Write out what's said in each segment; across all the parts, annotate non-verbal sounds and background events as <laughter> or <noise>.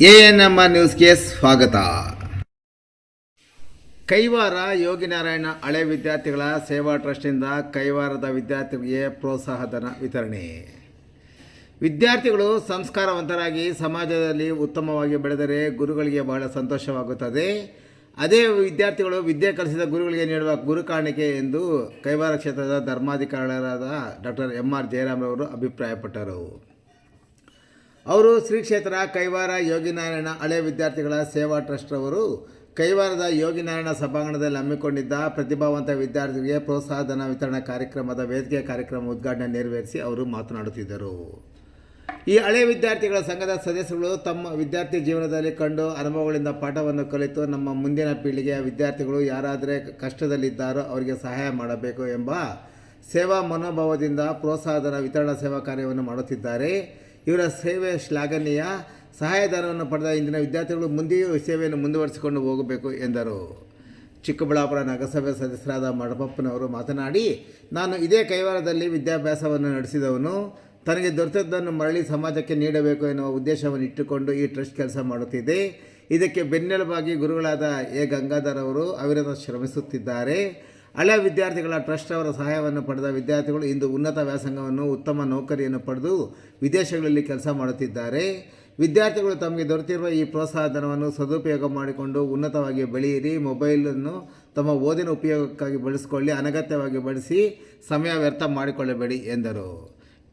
A N R ನ್ಯೂಸ್ಗೆ ಸ್ವಾಗತ. ಕೈವಾರ ಯೋಗಿನಾರಾಯಣ ಹಳೆ ವಿದ್ಯಾರ್ಥಿಗಳ ಸೇವಾ ಟ್ರಸ್ಟಿಂದ ಕೈವಾರದ ವಿದ್ಯಾರ್ಥಿಗಳಿಗೆ ಪ್ರೋತ್ಸಾಹಧನ ವಿತರಣೆ. ವಿದ್ಯಾರ್ಥಿಗಳು ಸಂಸ್ಕಾರವಂತರಾಗಿ ಸಮಾಜದಲ್ಲಿ ಉತ್ತಮವಾಗಿ ಬೆಳೆದರೆ ಗುರುಗಳಿಗೆ ಬಹಳ ಸಂತೋಷವಾಗುತ್ತದೆ. ಅದೇ ವಿದ್ಯಾರ್ಥಿಗಳು ವಿದ್ಯೆ ಕಲಿಸಿದ ಗುರುಗಳಿಗೆ ನೀಡುವ ಗುರು ಕಾಣಿಕೆ ಎಂದು ಕೈವಾರ ಕ್ಷೇತ್ರದ ಧರ್ಮಾಧಿಕಾರಿಗಳಾದ ಡಾಕ್ಟರ್ ಎಂ ಆರ್ ಜಯರಾಮ್ರವರು ಅಭಿಪ್ರಾಯಪಟ್ಟರು. ಅವರು ಶ್ರೀ ಕ್ಷೇತ್ರ ಕೈವಾರ ಯೋಗಿನಾರಾಯಣ ಹಳೆ ವಿದ್ಯಾರ್ಥಿಗಳ ಸೇವಾ ಟ್ರಸ್ಟ್ ಅವರು ಕೈವಾರದ ಯೋಗಿನಾರಾಯಣ ಸಭಾಂಗಣದಲ್ಲಿ ಹಮ್ಮಿಕೊಂಡಿದ್ದ ಪ್ರತಿಭಾವಂತ ವಿದ್ಯಾರ್ಥಿಗಳಿಗೆ ಪ್ರೋತ್ಸಾಹಧನ ವಿತರಣಾ ಕಾರ್ಯಕ್ರಮದ ವೇದಿಕೆ ಕಾರ್ಯಕ್ರಮ ಉದ್ಘಾಟನೆ ನೆರವೇರಿಸಿ ಅವರು ಮಾತನಾಡುತ್ತಿದ್ದರು. ಈ ಹಳೆ ವಿದ್ಯಾರ್ಥಿಗಳ ಸಂಘದ ಸದಸ್ಯರು ತಮ್ಮ ವಿದ್ಯಾರ್ಥಿ ಜೀವನದಲ್ಲಿ ಕಂಡು ಅನುಭವಗಳಿಂದ ಪಾಠವನ್ನು ಕಲಿತು ನಮ್ಮ ಮುಂದಿನ ಪೀಳಿಗೆಯ ವಿದ್ಯಾರ್ಥಿಗಳು ಯಾರಾದರೆ ಕಷ್ಟದಲ್ಲಿದ್ದಾರೋ ಅವರಿಗೆ ಸಹಾಯ ಮಾಡಬೇಕು ಎಂಬ ಸೇವಾ ಮನೋಭಾವದಿಂದ ಪ್ರೋತ್ಸಾಹಧನ ವಿತರಣಾ ಸೇವಾ ಕಾರ್ಯವನ್ನು ಮಾಡುತ್ತಿದ್ದಾರೆ. ಇವರ ಸೇವೆ ಶ್ಲಾಘನೀಯ. ಸಹಾಯಧನವನ್ನು ಪಡೆದ ಇಂದಿನ ವಿದ್ಯಾರ್ಥಿಗಳು ಮುಂದೆಯೂ ಸೇವೆಯನ್ನು ಮುಂದುವರಿಸಿಕೊಂಡು ಹೋಗಬೇಕು ಎಂದರು. ಚಿಕ್ಕಬಳ್ಳಾಪುರ ನಗರಸಭೆ ಸದಸ್ಯರಾದ ಮಡಪಪ್ಪನವರು ಮಾತನಾಡಿ, ನಾನು ಇದೇ ಕೈವಾರದಲ್ಲಿ ವಿದ್ಯಾಭ್ಯಾಸವನ್ನು ನಡೆಸಿದವನು. ತನಗೆ ದೊರೆತದ್ದನ್ನು ಮರಳಿ ಸಮಾಜಕ್ಕೆ ನೀಡಬೇಕು ಎನ್ನುವ ಉದ್ದೇಶವನ್ನು ಇಟ್ಟುಕೊಂಡು ಈ ಟ್ರಸ್ಟ್ ಕೆಲಸ ಮಾಡುತ್ತಿದೆ ಇದಕ್ಕೆ ಬೆನ್ನೆಲುಬಾಗಿ ಗುರುಗಳಾದ ಎ. ಗಂಗಾಧರ್ ಅವರು ಅವಿರತ ಶ್ರಮಿಸುತ್ತಿದ್ದಾರೆ. ಹಳೆ ವಿದ್ಯಾರ್ಥಿಗಳ ಟ್ರಸ್ಟ್ ಅವರ ಸಹಾಯವನ್ನು ಪಡೆದ ವಿದ್ಯಾರ್ಥಿಗಳು ಇಂದು ಉನ್ನತ ವ್ಯಾಸಂಗವನ್ನು, ಉತ್ತಮ ನೌಕರಿಯನ್ನು ಪಡೆದು ವಿದೇಶಗಳಲ್ಲಿ ಕೆಲಸ ಮಾಡುತ್ತಿದ್ದಾರೆ. ವಿದ್ಯಾರ್ಥಿಗಳು ತಮಗೆ ದೊರೆತಿರುವ ಈ ಪ್ರೋತ್ಸಾಹಧನವನ್ನು ಸದುಪಯೋಗ ಮಾಡಿಕೊಂಡು ಉನ್ನತವಾಗಿ ಬೆಳೆಯಿರಿ. ಮೊಬೈಲನ್ನು ತಮ್ಮ ಓದಿನ ಉಪಯೋಗಕ್ಕಾಗಿ ಬಳಸಿಕೊಳ್ಳಿ, ಅನಗತ್ಯವಾಗಿ ಬಳಸಿ, ಸಮಯ ವ್ಯರ್ಥ ಮಾಡಿಕೊಳ್ಳಬೇಡಿ ಎಂದರು.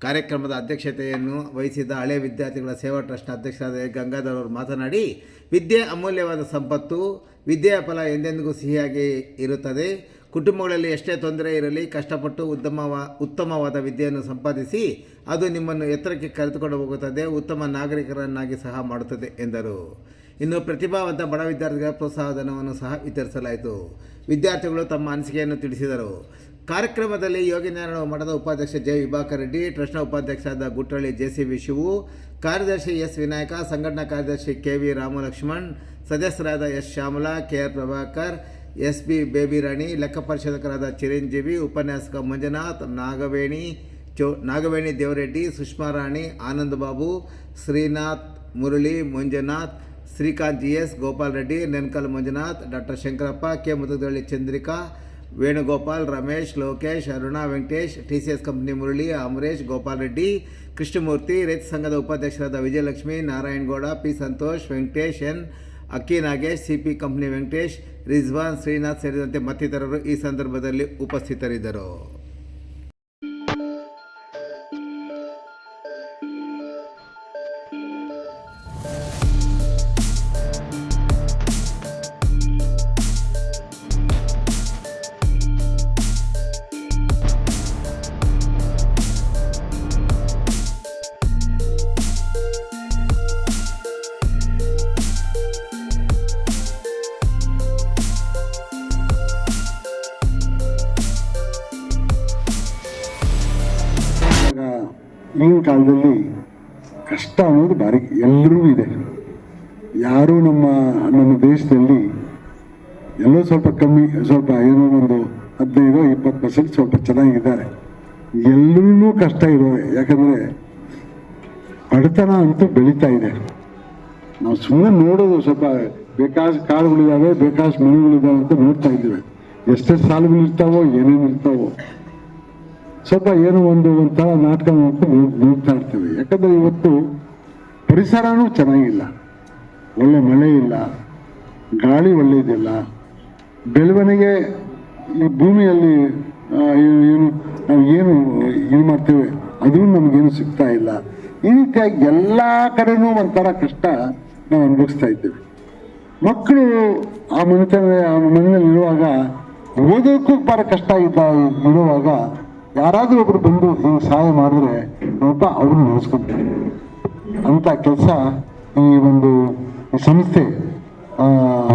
ಕಾರ್ಯಕ್ರಮದ ಅಧ್ಯಕ್ಷತೆಯನ್ನು ವಹಿಸಿದ ಹಳೆ ವಿದ್ಯಾರ್ಥಿಗಳ ಸೇವಾ ಟ್ರಸ್ಟ್ನ ಅಧ್ಯಕ್ಷರಾದ. ಗಂಗಾಧರ್ ಅವರು ಮಾತನಾಡಿ, ವಿದ್ಯೆ ಅಮೂಲ್ಯವಾದ ಸಂಪತ್ತು, ವಿದ್ಯೆಯ ಫಲ ಎಂದೆಂದಿಗೂ ಸಿಹಿಯಾಗಿ ಇರುತ್ತದೆ. ಕುಟುಂಬಗಳಲ್ಲಿ ಎಷ್ಟೇ ತೊಂದರೆ ಇರಲಿ, ಕಷ್ಟಪಟ್ಟು ಉತ್ತಮವ, ಉತ್ತಮವಾದ ವಿದ್ಯೆಯನ್ನು ಸಂಪಾದಿಸಿ ಅದು ನಿಮ್ಮನ್ನು ಎತ್ತರಕ್ಕೆ ಕರೆದುಕೊಂಡು ಹೋಗುತ್ತದೆ, ಉತ್ತಮ ನಾಗರಿಕರನ್ನಾಗಿ ಸಹ ಮಾಡುತ್ತದೆ ಎಂದರು. ಇನ್ನು ಪ್ರತಿಭಾವಂತ ಬಡ ವಿದ್ಯಾರ್ಥಿಗಳ ಪ್ರೋತ್ಸಾಹಧನವನ್ನು ಸಹ ವಿತರಿಸಲಾಯಿತು. ವಿದ್ಯಾರ್ಥಿಗಳು ತಮ್ಮ ಅನಿಸಿಕೆಯನ್ನು ತಿಳಿಸಿದರು. ಕಾರ್ಯಕ್ರಮದಲ್ಲಿ ಯೋಗಿನಾರಾಯಣ ಮಠದ ಉಪಾಧ್ಯಕ್ಷ ಜೆ ವಿಭಾಕರ್ ರೆಡ್ಡಿ, ಟ್ರಸ್ಟ್ನ ಉಪಾಧ್ಯಕ್ಷರಾದ Guttalli J C V Shivu, ಕಾರ್ಯದರ್ಶಿ ಎಸ್ ವಿನಾಯಕ, ಸಂಘಟನಾ ಕಾರ್ಯದರ್ಶಿ ಕೆ ವಿ ರಾಮಲಕ್ಷ್ಮಣ್, ಸದಸ್ಯರಾದ S Shyamala, K R Prabhakar S B Babyrani ಲೆಕ್ಕ ಪರಿಶೋಧಕರಾದ ಚಿರಂಜೀವಿ ಉಪನ್ಯಾಸಕ ಮಂಜುನಾಥ್ ನಾಗವೇಣಿ ಚೌ Nagaveni Devareddy Sushma Rani Anand Babu Srinath Murali Manjunath Srikanth G S Gopal Reddy Nenkal Manjunath doctor Shankarappa K Mutugalli Chandrika Venugopal Ramesh Lokesh Aruna Venkatesh T C S company Murali Amaresh Gopal Reddy Krishnamurthy ರೈತ ಸಂಘದ ಉಪಾಧ್ಯಕ್ಷರಾದ Vijayalakshmi Akki Nagesh CP company Venkatesh Rizwan Srinath ಸೇರಿದಂತೆ ಮತ್ತಿತರರು ಈ ಸಂದರ್ಭದಲ್ಲಿ ಉಪಸ್ಥಿತರಿದ್ದರು. ಇವಾಗ ಈಗಿನ ಕಾಲದಲ್ಲಿ ಕಷ್ಟ ಅನ್ನೋದು ಭಾರಿ ಎಲ್ಲರಿಗೂ ಇದೆ. ಯಾರು ನಮ್ಮ ನಮ್ಮ ದೇಶದಲ್ಲಿ ಎಲ್ಲೋ ಸ್ವಲ್ಪ ಕಮ್ಮಿ, ಸ್ವಲ್ಪ ಏನೋ ಒಂದು ಹದಿನೈದು ಇಪ್ಪತ್ತು ಪರ್ಸೆಂಟ್ ಸ್ವಲ್ಪ ಚೆನ್ನಾಗಿದ್ದಾರೆ. ಎಲ್ಲರೂ ಕಷ್ಟ ಇರೋ ಯಾಕಂದರೆ ಬಡತನ ಅಂತೂ ಬೆಳೀತಾ ಇದೆ. ನಾವು ಸುಮ್ಮನೆ ನೋಡೋದು ಸ್ವಲ್ಪ ಬೇಕಾದಷ್ಟು ಕಾಳುಗಳಿದ್ದಾವೆ ಬೇಕಾದಷ್ಟು ಮನೆಗಳಿದ್ದಾವೆ ಅಂತ ನೋಡ್ತಾ ಇದ್ದೀವಿ. ಎಷ್ಟೆಷ್ಟು ಸಾಲುಗಳಿರ್ತಾವೋ ಏನೇನು ಇರ್ತಾವೋ ಸ್ವಲ್ಪ ಏನು ಒಂದು ಒಂಥರ ನಾಟಕ ನೋಡ್ತಾ ಇರ್ತೀವಿ ಯಾಕಂದ್ರೆ ಇವತ್ತು ಪರಿಸರನೂ ಚೆನ್ನಾಗಿಲ್ಲ. ಒಳ್ಳೆ ಮಳೆ ಇಲ್ಲ. ಗಾಳಿ ಒಳ್ಳೆಯದಿಲ್ಲ ಬೆಳವಣಿಗೆ ಈ ಭೂಮಿಯಲ್ಲಿ ಏನು ನಾವು ಏನು ಏನು ಮಾಡ್ತೇವೆ, ಅದು ನಮಗೇನು ಸಿಗ್ತಾ ಇಲ್ಲ. ಈ ರೀತಿಯಾಗಿ ಎಲ್ಲ ಕಡೆನೂ ಒಂಥರ ಕಷ್ಟ ನಾವು ಅನುಭವಿಸ್ತಾ ಇದ್ದೇವೆ. ಮಕ್ಕಳು ಆ ಮನೆತನ, ಆ ಮನೆಯಲ್ಲಿ ಇರುವಾಗ ಓದೋಕ್ಕೂ ಭಾಳ ಕಷ್ಟ ಇದ್ದ, ಇರುವಾಗ ಯಾರಾದರೂ ಒಬ್ರು ಬಂದು ಸಹಾಯ ಮಾಡಿದ್ರೆ ಒಬ್ಬ ಅವ್ರನ್ನ ನೆನೆಸ್ಕೊಂತಾರೆ ಅಂತ ಕೆಲಸ ಈ ಒಂದು ಸಂಸ್ಥೆ